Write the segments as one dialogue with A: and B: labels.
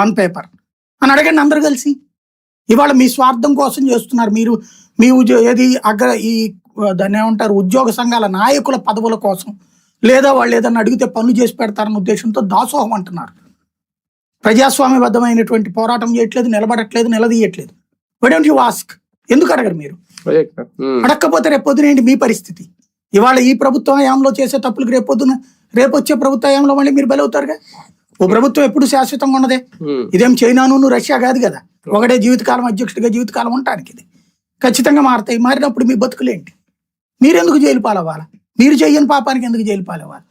A: On paper అని అడగండి అందరు కలిసి. ఇవాళ మీ స్వార్థం కోసం చేస్తున్నారు. మీరు మీ ఉద్యో ఏది అగ్ర ఈ దాన్ని ఏమంటారు ఉద్యోగ సంఘాల నాయకుల పదవుల కోసం లేదా వాళ్ళు ఏదన్నా అడిగితే పనులు చేసి పెడతారన్న ఉద్దేశంతో దాసోహం అంటున్నారు. ప్రజాస్వామ్యబద్ధమైనటువంటి పోరాటం చేయట్లేదు నిలబడట్లేదు నిలదీయట్లేదు. వై డోంట్ యు ఆస్క్ ఎందుకు అడగరు మీరు? అడగకపోతే రేపు పొద్దున ఏంటి? మీ పరిస్థితి. ఇవాళ ఈ ప్రభుత్వ హయాంలో చేసే తప్పులకు రేపు పొద్దున రేపు వచ్చే ప్రభుత్వ హయాంలో మళ్ళీ మీరు బలవుతారుగా? ఓ ప్రభుత్వం ఎప్పుడు శాశ్వతంగా ఉన్నదే? ఇదేం చైనాను రష్యా కాదు కదా? ఒకటే జీవితకాలం అధ్యక్షుడిగా జీవితకాలం ఉండటానికి ఇది. ఖచ్చితంగా మారతాయి. మారినప్పుడు మీ బతుకులేంటి? మీరెందుకు జైలు పాలవ్వాలి? మీరు చెయ్యని పాపానికి ఎందుకు జైలు పాలవ్వాలి?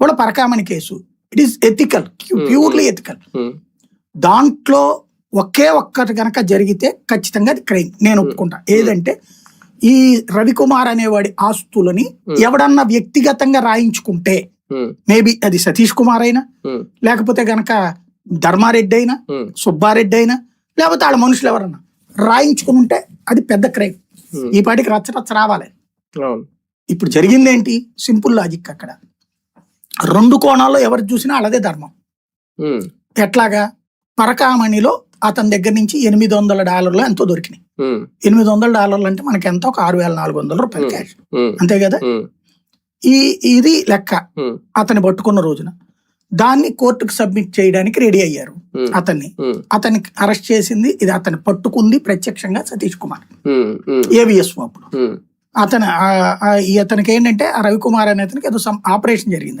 A: కూడా Parakamani case. It is ethical purely ethical దాంట్లో ఒకే ఒక్కటి గనక జరిగితే ఖచ్చితంగా అది క్రైమ్ నేను ఒప్పుకుంటా. ఏదంటే ఈ రవికుమార్ అనేవాడి ఆస్తులని ఎవడన్నా వ్యక్తిగతంగా రాయించుకుంటే మేబీ అది సతీష్ కుమార్ అయినా
B: ఉమ్,
A: లేకపోతే గనక ధర్మారెడ్డి అయినా
B: ఉమ్,
A: సుబ్బారెడ్డి అయినా లేకపోతే వాళ్ళ మనుషులు ఎవరన్నా రాయించుకుని ఉంటే అది పెద్ద క్రైమ్.
B: Hmm.
A: ఈ పాటికి రచ్చ రచ్చ రావాలి. ఇప్పుడు జరిగింది ఏంటి సింపుల్ లాజిక్ అక్కడ. రెండు కోణాల్లో ఎవరు చూసినా అలాదే ధర్మం. ఎట్లాగా? పరకామణిలో అతని దగ్గర నుంచి ఎనిమిది వందల డాలర్లు ఎంతో దొరికినాయి. ఎనిమిది వందల డాలర్లు అంటే మనకి ఎంత ఒక ఆరు వేల నాలుగు వందల రూపాయలు
B: Hmm.
A: క్యాష్. అంతే కదా? ఈ ఇది లెక్క. అతన్ని పట్టుకున్న రోజున. దాన్ని కోర్టుకు సబ్మిట్ చేయడానికి రెడీ అయ్యారు అతన్ని.
B: ఉమ్,
A: అతనికి అరెస్ట్ చేసింది ఇది అతన్ని పట్టుకుంది ప్రత్యక్షంగా సతీష్ కుమార్. ఏవిఎస్ అప్పుడు. అతను అతనికి ఏంటంటే ఆ రవికుమార్ అనే అతనికి ఏదో ఆపరేషన్ జరిగింది